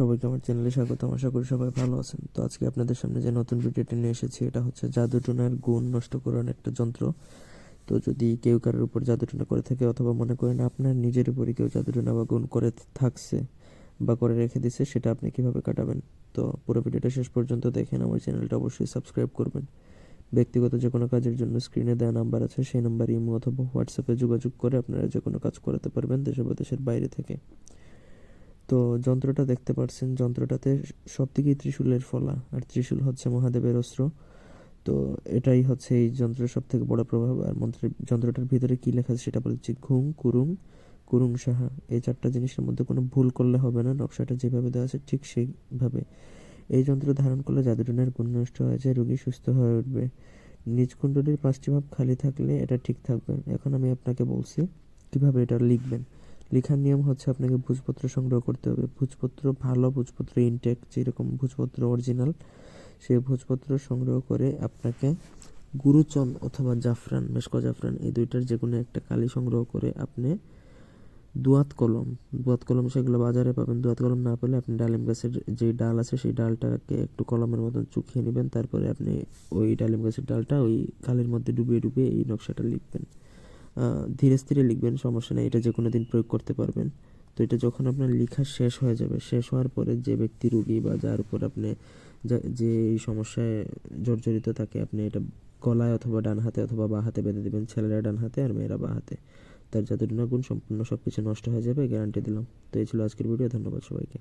সবাইকে আমার চ্যানেলে স্বাগত আশা করি সবাই ভালো আছেন। তো আজকে আপনাদের সামনে যে নতুন ভিডিওটি নিয়ে এসেছি, এটা হচ্ছে জাদুটোনার গুণ নষ্ট করার একটা যন্ত্র। তো যদি কেউ কারোর উপর জাদুটোনা করে থাকে অথবা মনে করেন আপনার নিজের উপরে কেউ জাদুটোনা বা গুণ করে থাকছে বা করে রেখে দিছে, সেটা আপনি কীভাবে কাটাবেন? তো পুরো ভিডিওটা শেষ পর্যন্ত দেখেন। আমার চ্যানেলটা অবশ্যই সাবস্ক্রাইব করবেন। ব্যক্তিগত যে কোনো কাজের জন্য স্ক্রিনে দেওয়া নাম্বার আছে, সেই নাম্বার ইমো অথবা হোয়াটসঅ্যাপে যোগাযোগ করে আপনারা যে কোনো কাজ করাতে পারবেন দেশে বা দেশের বাইরে থেকে। তো যন্ত্রটা দেখতে পাচ্ছেন যন্ত্রটাতে সব থেকেই ত্রিশূলের ফলা, আর ত্রিশূল হচ্ছে মহাদেবের অস্ত্র। তো এটাই হচ্ছে এই যন্ত্রের সব থেকে বড় প্রভাব, আর মন্ত্রের যন্ত্রটার ভিতরে কী লেখা আছে সেটা বলছি, ঘুম কুরুং কুরুং সাহা। এই চারটা জিনিসের মধ্যে কোনো ভুল করলে হবে না, নকশাটা যেভাবে দেওয়া আছে ঠিক সেইভাবে। এই যন্ত্র ধারণ করলে জাদুটনের গুণ নষ্ট হয়ে যায়, রোগী সুস্থ হয়ে উঠবে। নিজ কুণ্ডলীর পাঁচটি ভাব খালি থাকলে এটা ঠিক থাকবে। এখন আমি আপনাকে বলছি, কীভাবে এটা লিখবেন। লেখার নিয়ম হচ্ছে আপনাকে ভোজপত্র সংগ্রহ করতে হবে। ভোজপত্র, ভালো ভোজপত্র ইনটেক যেরকম ভোজপত্র অরিজিনাল সেই ভোজপত্র সংগ্রহ করে আপনাকে গুরুচন অথবা জাফরান, মেশকো জাফরান, এই দুইটার যে কোনো একটা কালি সংগ্রহ করে আপনি দুয়াত কলম দুয়াত কলম সেগুলো বাজারে পাবেন। দুয়াত কলম না পেলে আপনি ডালিম গাছের যে ডাল আছে সেই ডালটাকে একটু কলমের মতন চুকিয়ে নেবেন, তারপরে আপনি ওই ডালিম গাছের ডালটা ওই কালির মধ্যে ডুবিয়ে ডুবিয়ে এই নকশাটা লিখবেন। ধীরে স্থিরে লিখবেন, সমস্যা নেই, এটা যে কোনো দিন প্রয়োগ করতে পারবেন। তো এটা যখন আপনার লেখা শেষ হয়ে যাবে, শেষ হওয়ার পরে যে ব্যক্তি রুগী বা যার উপর আপনি যা- এই সমস্যায় জর্জরিত থাকে আপনি এটা গলায় অথবা ডান হাতে অথবা বা হাতে বেঁধে দেবেন, ছেলেরা ডান হাতে আর মেয়েরা বা হাতে। তার যাদের গুণ, সম্পূর্ণ সব কিছু নষ্ট হয়ে যাবে গ্যারান্টি দিলাম। তো এই ছিল আজকের ভিডিও ধন্যবাদ সবাইকে।